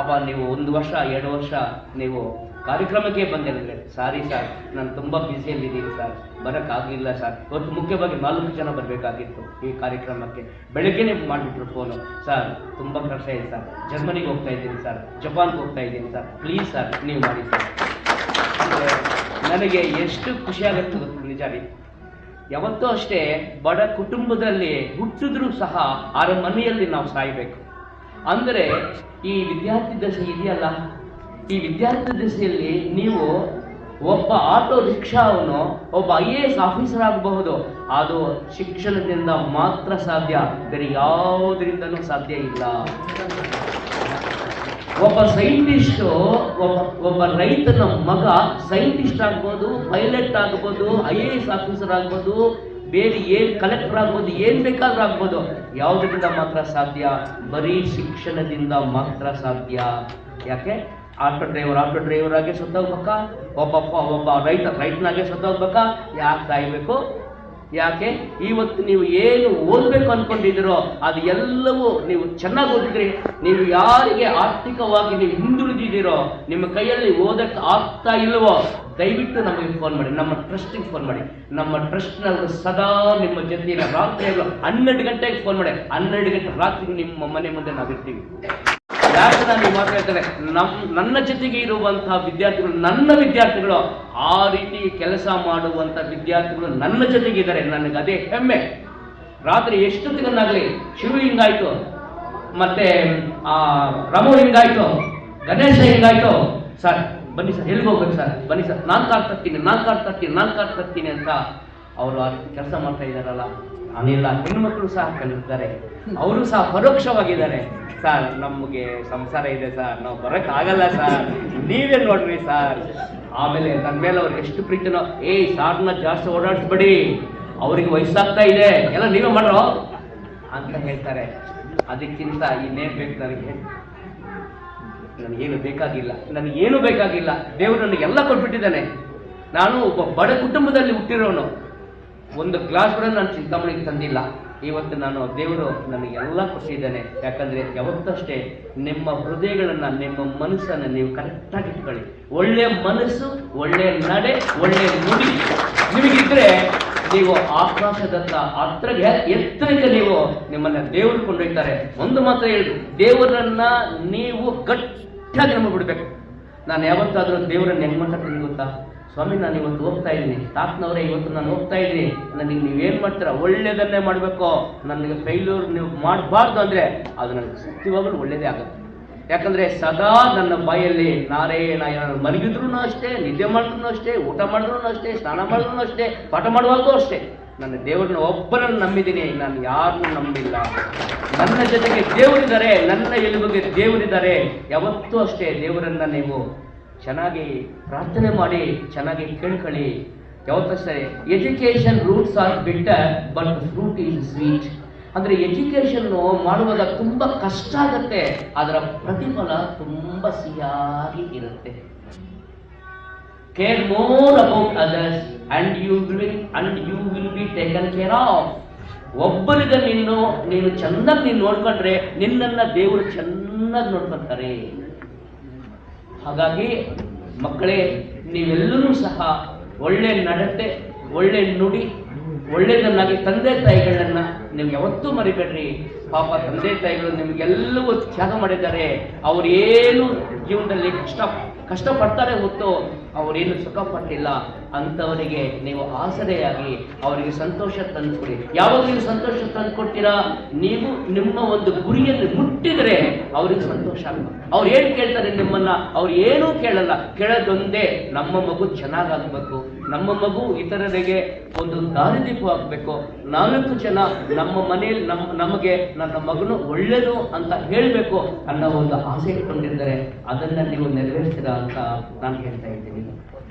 ಅಪ್ಪ, ನೀವು ಒಂದು ವರ್ಷ, ಎರಡು ವರ್ಷ ನೀವು ಕಾರ್ಯಕ್ರಮಕ್ಕೆ ಬಂದಿರಲಿಲ್ಲ ಸಾರಿ ಸರ್ ನಾನು ತುಂಬ ಬ್ಯುಸಿಯಲ್ಲಿದ್ದೀನಿ ಸರ್ ಬರೋಕ್ಕಾಗಲಿಲ್ಲ ಸರ್ ಇವತ್ತು ಮುಖ್ಯವಾಗಿ ನಾಲ್ಕು ಜನ ಬರಬೇಕಾಗಿತ್ತು ಈ ಕಾರ್ಯಕ್ರಮಕ್ಕೆ. ಬೆಳಗ್ಗೆನೇ ಮಾಡಿಬಿಟ್ರು ಫೋನು ಸರ್ ತುಂಬ ಕಷ್ಟ ಇದೆ ಸರ್ ಜರ್ಮನಿಗೆ ಹೋಗ್ತಾ ಇದ್ದೀನಿ ಸರ್ ಜಪಾನ್ಗೆ ಹೋಗ್ತಾ ಇದ್ದೀನಿ ಸರ್ ಪ್ಲೀಸ್ ಸರ್ ನೀವು ಮಾಡಿ ಸರ್ ನನಗೆ ಎಷ್ಟು ಖುಷಿಯಾಗುತ್ತೆ ಗೊತ್ತು ನಿಜ ರೀ? ಯಾವತ್ತೂ ಅಷ್ಟೇ ಬಡ ಕುಟುಂಬದಲ್ಲಿ ಹುಟ್ಟಿದ್ರೂ ಸಹ ಅರಮನೆಯಲ್ಲಿ ನಾವು ಸಾಯಬೇಕು. ಅಂದರೆ ಈ ವಿದ್ಯಾರ್ಥಿ ದಶೆ ಇದೆಯಲ್ಲ? ಈ ವಿದ್ಯಾರ್ಥಿ ದಶೆಯಲ್ಲಿ ನೀವು ಒಬ್ಬ ಆಟೋ ರಿಕ್ಷಾವನ್ನು ಒಬ್ಬ ಐ ಎ ಎಸ್ ಆಫೀಸರ್ ಆಗಬಹುದು. ಅದು ಶಿಕ್ಷಣದಿಂದ ಮಾತ್ರ ಸಾಧ್ಯ. ಬೇರೆ ಯಾವುದರಿಂದನೂ ಸಾಧ್ಯ ಇಲ್ಲ. ಒಬ್ಬ ಸೈಂಟಿಸ್ಟು, ಒಬ್ಬ ಒಬ್ಬ ರೈತನ ಮಗ ಸೈಂಟಿಸ್ಟ್ ಆಗ್ಬೋದು, ಪೈಲಟ್ ಆಗ್ಬೋದು, ಐ ಎ ಎಸ್ ಆಫೀಸರ್ ಆಗ್ಬೋದು ಬೇರೆ ಏನ್ ಕಲೆಕ್ಟರ್ ಆಗ್ಬೋದು, ಏನ್ ಬೇಕಾದ್ರೂ ಆಗ್ಬೋದು ಯಾವುದರಿಂದ ಮಾತ್ರ ಸಾಧ್ಯ? ಬರೀ ಶಿಕ್ಷಣದಿಂದ ಮಾತ್ರ ಸಾಧ್ಯ. ಯಾಕೆ? ಆಟೋ ಡ್ರೈವರ್ ಆಟೋ ಡ್ರೈವರ್ ಆಗಿ ಸತ್ತೋಗ್ಬೇಕಾ? ಒಬ್ಬ ಒಬ್ಬ ರೈತ, ರೈತನಾಗೆ ಸತ್ತೋಗ್ಬೇಕಾ? ಯಾಕೆ ಕಾಯ್ಬೇಕು ಯಾಕೆ? ಇವತ್ತು ನೀವು ಏನು ಓದಬೇಕು ಅನ್ಕೊಂಡಿದ್ದೀರೋ ಅದು ಎಲ್ಲವೂ ನೀವು ಚೆನ್ನಾಗಿ ಓದಿದ್ರಿ. ನೀವು ಯಾರಿಗೆ ಆರ್ಥಿಕವಾಗಿ ನೀವು ಹಿಂದುಳಿದಿದ್ದೀರೋ, ನಿಮ್ಮ ಕೈಯಲ್ಲಿ ಓದಕ್ಕೆ ಆಗ್ತಾ ಇಲ್ಲವೋ ದಯವಿಟ್ಟು ನಮಗೆ ಫೋನ್ ಮಾಡಿ. ನಮ್ಮ ಟ್ರಸ್ಟಿಗೆ ಫೋನ್ ಮಾಡಿ. ನಮ್ಮ ಟ್ರಸ್ಟ್ನವರು ಸದಾ ನಿಮ್ಮ ಜೊತೆ ರಾತ್ರಿ ಹನ್ನೆರಡು ಗಂಟೆಗೆ ಫೋನ್ ಮಾಡಿ. ಹನ್ನೆರಡು ಗಂಟೆ ರಾತ್ರಿ ನಿಮ್ಮ ಮನೆ ಮುಂದೆ ನಾವಿರ್ತೀವಿ. ಯಾಕೆ ನಾನು ಹೇಳ್ತಾರೆ ಹೇಳ್ತೇನೆ ನಮ್, ನನ್ನ ಜೊತೆಗೆ ಇರುವಂತಹ ವಿದ್ಯಾರ್ಥಿಗಳು, ನನ್ನ ವಿದ್ಯಾರ್ಥಿಗಳು, ಆ ರೀತಿ ಕೆಲಸ ಮಾಡುವಂತ ವಿದ್ಯಾರ್ಥಿಗಳು ನನ್ನ ಜೊತೆಗೆ ಇದ್ದಾರೆ. ನನಗೆ ಅದೇ ಹೆಮ್ಮೆ. ರಾತ್ರಿ ಎಷ್ಟೊತ್ತಿಗನ್ನಾಗ್ಲಿ, ಶಿವ ಹಿಂಗಾಯ್ತು ಮತ್ತೆ, ಆ, ರಮು ಹಿಂಗಾಯ್ತು ಗಣೇಶ ಹಿಂಗಾಯ್ತು ಸರ್, ಬನ್ನಿ ಸರ್, ಎಲ್ಲಿಗೆ ಹೋಗ್ಬೇಕು ಸರ್? ಬನ್ನಿ ಸರ್ ನಾನು ಕಾರ್ ತರ್ತೀನಿ ನಾನು ಕಾರ್ ತರ್ತೀನಿ ನಾನು ಕಾರ್ ತರ್ತೀನಿ ಅಂತ ಅವರು ಕೆಲಸ ಮಾಡ್ತಾ ಇದ್ದಾರಲ್ಲ. ನಾನಿಲ್ಲ ಹೆಣ್ಮಕ್ಳು ಸಹ ಕಲಿತಾರೆ ಅವರು ಸಹ ಪರೋಕ್ಷವಾಗಿದ್ದಾರೆ. ಸರ್, ನಮಗೆ ಸಂಸಾರ ಇದೆ ಸರ್, ನಾವು ಬರೋಕ್ಕಾಗಲ್ಲ ಸರ್. ನೀವೇ ನೋಡ್ರಿ ಸರ್? ಆಮೇಲೆ ನನ್ನ ಮೇಲೆ ಅವ್ರಿಗೆ ಎಷ್ಟು ಪ್ರೀತಿನೋ, ಏಯ್ ಸಾರ್ನ ಜಾಸ್ತಿ ಓಡಾಡಿಸ್ಬೇಡಿ. ಅವ್ರಿಗೆ ವಯಸ್ಸಾಗ್ತಾ ಇದೆ. ಎಲ್ಲ ನೀವೇ ಮಾಡ್ರೋ? ಅಂತ ಹೇಳ್ತಾರೆ. ಅದಕ್ಕಿಂತ ಇನ್ನೇನು ಬೇಕು ನನಗೆ. ನನಗೇನು ಬೇಕಾಗಿಲ್ಲ. ನನಗೇನು ಬೇಕಾಗಿಲ್ಲ. ದೇವರು ನನಗೆಲ್ಲ ಕೊಟ್ಬಿಟ್ಟಿದ್ದಾನೆ. ನಾನು ಒಬ್ಬ ಬಡ ಕುಟುಂಬದಲ್ಲಿ ಹುಟ್ಟಿರೋನು. ಒಂದು ಗ್ಲಾಸ್ ಕೂಡ ನಾನು ಚಿಂತಾಮಣಿಗೆ ತಂದಿಲ್ಲ. ಇವತ್ತು ನಾನು ದೇವರು ನನಗೆಲ್ಲ ಕೊಟ್ಟಿದ್ದಾನೆ ಯಾಕಂದ್ರೆ ಯಾವತ್ತಷ್ಟೇ ನಿಮ್ಮ ಹೃದಯಗಳನ್ನು, ನಿಮ್ಮ ಮನಸ್ಸನ್ನ ನೀವು ಕರೆಕ್ಟಾಗಿ ಇಟ್ಕೊಳ್ಳಿ. ಒಳ್ಳೆ ಮನಸ್ಸು, ಒಳ್ಳೆ ನಡೆ, ಒಳ್ಳೆ ನುಡಿ ನಿಮಗಿದ್ರೆ ನೀವು ಆಕಾಶದತ್ತ ಹತ್ರ ಎತ್ತರಕ್ಕೆ ನೀವು ನಿಮ್ಮನ್ನ ದೇವರು ಕೊಂಡೊಯ್ತಾರೆ. ಒಂದು ಮಾತ್ರ ಹೇಳಿ ದೇವರನ್ನ ನೀವು ಗಟ್ಟಿಯಾಗಿ ನಂಬಿಬಿಡ್ಬೇಕು. ನಾನು ಯಾವತ್ತಾದರೂ ದೇವರನ್ನ ಹೆಂಗ್ ಮಾತಾಡ್ತೀನಿ ಗೊತ್ತಾ? ಸ್ವಾಮಿ, ನಾನು ಇವತ್ತು ಹೋಗ್ತಾ ಇದ್ದೀನಿ. ತಾತನವರೇ, ಇವತ್ತು ನಾನು ಹೋಗ್ತಾ ಇದ್ದೀನಿ. ನನಗೆ ನೀವೇನು ಮಾಡ್ತೀರಾ? ಒಳ್ಳೇದನ್ನೇ ಮಾಡಬೇಕು. ನನಗೆ ಫೈಲ್ಯೂರ್ ನೀವು ಮಾಡಬಾರ್ದು ಅಂದರೆ ಅದು ನನಗೆ ಸತ್ಯವಾಗಲೂ ಒಳ್ಳೇದೇ ಆಗುತ್ತೆ. ಯಾಕಂದರೆ ಸದಾ ನನ್ನ ಬಾಯಲ್ಲಿ ನಾರಾಯಣ ಏನಾದ್ರು ಮಲಗಿದ್ರೂ ಅಷ್ಟೇ, ನಿದ್ದೆ ಮಾಡಿದ್ರು ಅಷ್ಟೇ, ಊಟ ಮಾಡಿದ್ರು ಅಷ್ಟೇ, ಸ್ನಾನ ಮಾಡಿದ್ರು ಅಷ್ಟೇ, ಪಾಠ ಮಾಡುವಾಗೂ ಅಷ್ಟೇ. ನನ್ನ ದೇವರನ್ನ ಒಬ್ಬರನ್ನು ನಂಬಿದ್ದೀನಿ. ನಾನು ಯಾರನ್ನೂ ನಂಬಿಲ್ಲ. ನನ್ನ ಜೊತೆಗೆ ದೇವರಿದ್ದಾರೆ. ನನ್ನ ಎಲುಬಿಗೆ ದೇವರಿದ್ದಾರೆ. ಯಾವತ್ತೂ ಅಷ್ಟೇ ದೇವರನ್ನ ನೀವು ಚೆನ್ನಾಗಿ ಪ್ರಾರ್ಥನೆ ಮಾಡಿ, ಚೆನ್ನಾಗಿ ಕೇಳ್ಕೊಳ್ಳಿ. ಯಾವತ್ತೂ ಸರಿ education roots are bitter but fruit is sweet ಅಂದ್ರೆ ಎಜುಕೇಷನ್ನು ಮಾಡುವಾಗ ತುಂಬಾ ಕಷ್ಟ ಆಗುತ್ತೆ, ಅದರ ಪ್ರತಿಫಲ ತುಂಬಾ ಸಿಹಿಯಾಗಿ ಇರುತ್ತೆ. Care more about others and you will and you will be taken care of ಒಬ್ಬರಿಗೆ ನೀನು ನೀನು ಚೆನ್ನಾಗಿ ನೀನು ನೋಡ್ಕೊಂಡ್ರೆ, ನಿನ್ನನ್ನು ದೇವರು ಚೆನ್ನಾಗಿ ನೋಡ್ಕೊಂತಾರೆ. ಹಾಗಾಗಿ ಮಕ್ಕಳೇ, ನೀವೆಲ್ಲರೂ ಸಹ ಒಳ್ಳೆ ನಡತೆ, ಒಳ್ಳೆ ನುಡಿ ಒಳ್ಳೆಯದನ್ನಾಗಿ ತಂದೆ ತಾಯಿಗಳನ್ನ ನೀವು ಯಾವತ್ತೂ ಮರಿಬೇಡ್ರಿ. ಪಾಪ ತಂದೆ ತಾಯಿಗಳು ನಿಮಗೆಲ್ಲವೂ ತ್ಯಾಗ ಮಾಡಿದ್ದಾರೆ. ಅವ್ರೇನು ಜೀವನದಲ್ಲಿ ಕಷ್ಟ, ಕಷ್ಟಪಡ್ತಾರೆ ಹೊತ್ತು ಅವರೇನು ಸುಖಪಟ್ಟಿಲ್ಲ ಅಂಥವರಿಗೆ ನೀವು ಆಸರೆಯಾಗಿ ಅವರಿಗೆ ಸಂತೋಷ ತಂದುಕೊಡಿ. ಯಾವಾಗ ನೀವು ಸಂತೋಷ ತಂದುಕೊಡ್ತೀರಾ? ನೀವು ನಿಮ್ಮ ಒಂದು ಗುರಿಯನ್ನು ಮುಟ್ಟಿದರೆ ಅವ್ರಿಗೆ ಸಂತೋಷ ಆಗ್ಬೇಕು ಅವ್ರು ಏನು ಕೇಳ್ತಾರೆ ನಿಮ್ಮನ್ನ? ಅವ್ರು ಏನೂ ಕೇಳಲ್ಲ. ಕೇಳದೊಂದೇ ನಮ್ಮ ಮಗು ಚೆನ್ನಾಗಾಗಬೇಕು. ನಮ್ಮ ಮಗು ಇತರರಿಗೆ ಒಂದು ದಾರಿದೀಪು ಆಗಬೇಕು. ನಾಲ್ಕು ಜನ ನಮ್ಮ ಮನೆಯಲ್ಲಿ ನಮ್ಮ ನಮಗೆ ನನ್ನ ಮಗನು ಒಳ್ಳೆಯದು ಅಂತ ಹೇಳಬೇಕು ಅನ್ನೋ ಒಂದು ಆಸೆ ಇಟ್ಕೊಂಡಿದ್ದಾರೆ ಅದನ್ನ ನೀವು ನೆರವೇರಿಸಿದ ಅಂತ ನಾನು ಹೇಳ್ತಾ ಇದ್ದೀನಿ.